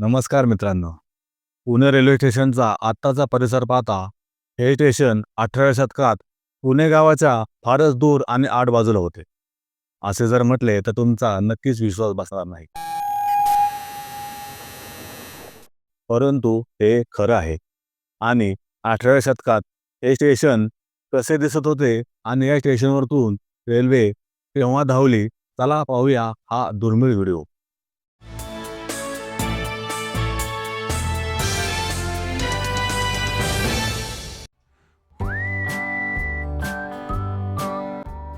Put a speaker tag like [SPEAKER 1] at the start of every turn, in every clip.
[SPEAKER 1] नमस्कार मित्रांनो. पुणे रेल्वे स्टेशनचा आत्ताचा परिसर पाहता हे स्टेशन अठराव्या शतकात पुणे गावाच्या फारच दूर आणि आठ बाजूला होते. असे जर म्हटले तर तुमचा नक्कीच विश्वास बसणार नाही. परंतु हे खरं आहे. आणि अठराव्या शतकात हे स्टेशन कसे दिसत होते आणि या स्टेशनवरतून रेल्वे केव्हा धावली चला पाहूया हा दुर्मिळ व्हिडिओ.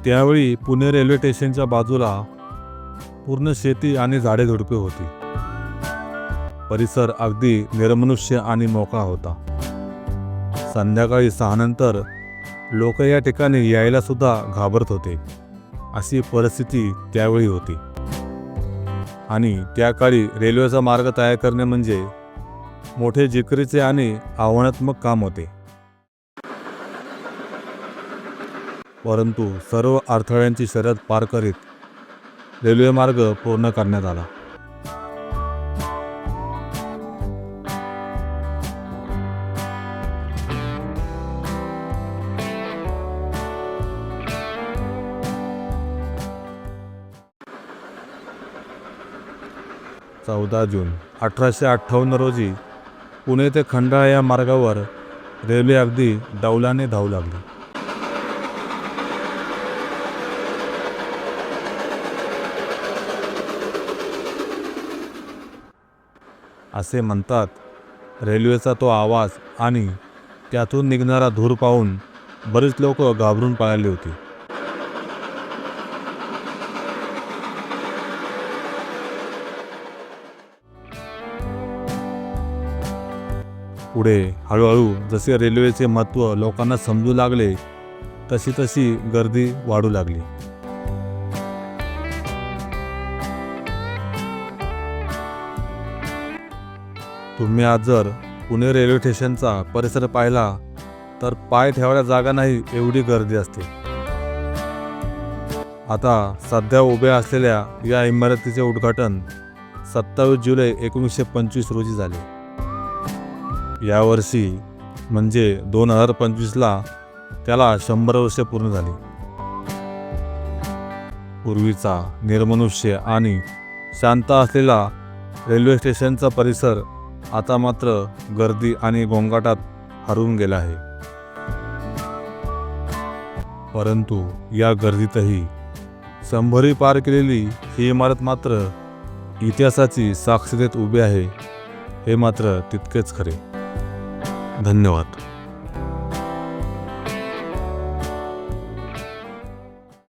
[SPEAKER 1] त्यावेळी पुणे रेल्वे स्टेशनच्या बाजूला पूर्ण शेती आणि झाडे झुडपे होती. परिसर अगदी निर्मनुष्य आणि मोकळा होता. संध्याकाळी सहानंतर लोक या ठिकाणी यायला सुद्धा घाबरत होते. अशी परिस्थिती त्यावेळी होती. आणि त्या काळी रेल्वेचा मार्ग तयार करणे म्हणजे मोठे जिकरीचे आणि आव्हानात्मक काम होते. परंतु सर्व अडथळ्यांची शर्यत पार करीत रेल्वे मार्ग पूर्ण करण्यात आला. चौदा जून अठराशे अठ्ठावन्न रोजी पुणे ते खंडाळा या मार्गावर रेल्वे अगदी डौलाने धावू लागली. असे म्हणतात. रेल्वेचा तो आवाज आणि त्यातून निघणारा धूर पाहून बरेच लोक घाबरून पळाली होती. पुढे हळूहळू जसे रेल्वेचे महत्त्व लोकांना समजू लागले तशी तशी गर्दी वाढू लागली. तुम्ही आज जर पुणे रेल्वे स्टेशनचा परिसर पाहिला तर पाय ठेवायला जागा नाही एवढी गर्दी असते. आता सध्या उभ्या असलेल्या या इमारतीचे उद्घाटन सत्तावीस जुलै एकोणीसशे पंचवीस रोजी झाले. यावर्षी म्हणजे दोन हजार पंचवीसला त्याला शंभर वर्षे पूर्ण झाली. पूर्वीचा निर्मनुष्य आणि शांत असलेला रेल्वे स्टेशनचा परिसर आता मात्र गर्दी आणि गोंगाटात हरवून गेला आहे. परंतु या गर्दीतही शंभरी पार केलेली ही इमारत मात्र इतिहासाची साक्ष देत उभी आहे हे मात्र तितकेच खरे. धन्यवाद.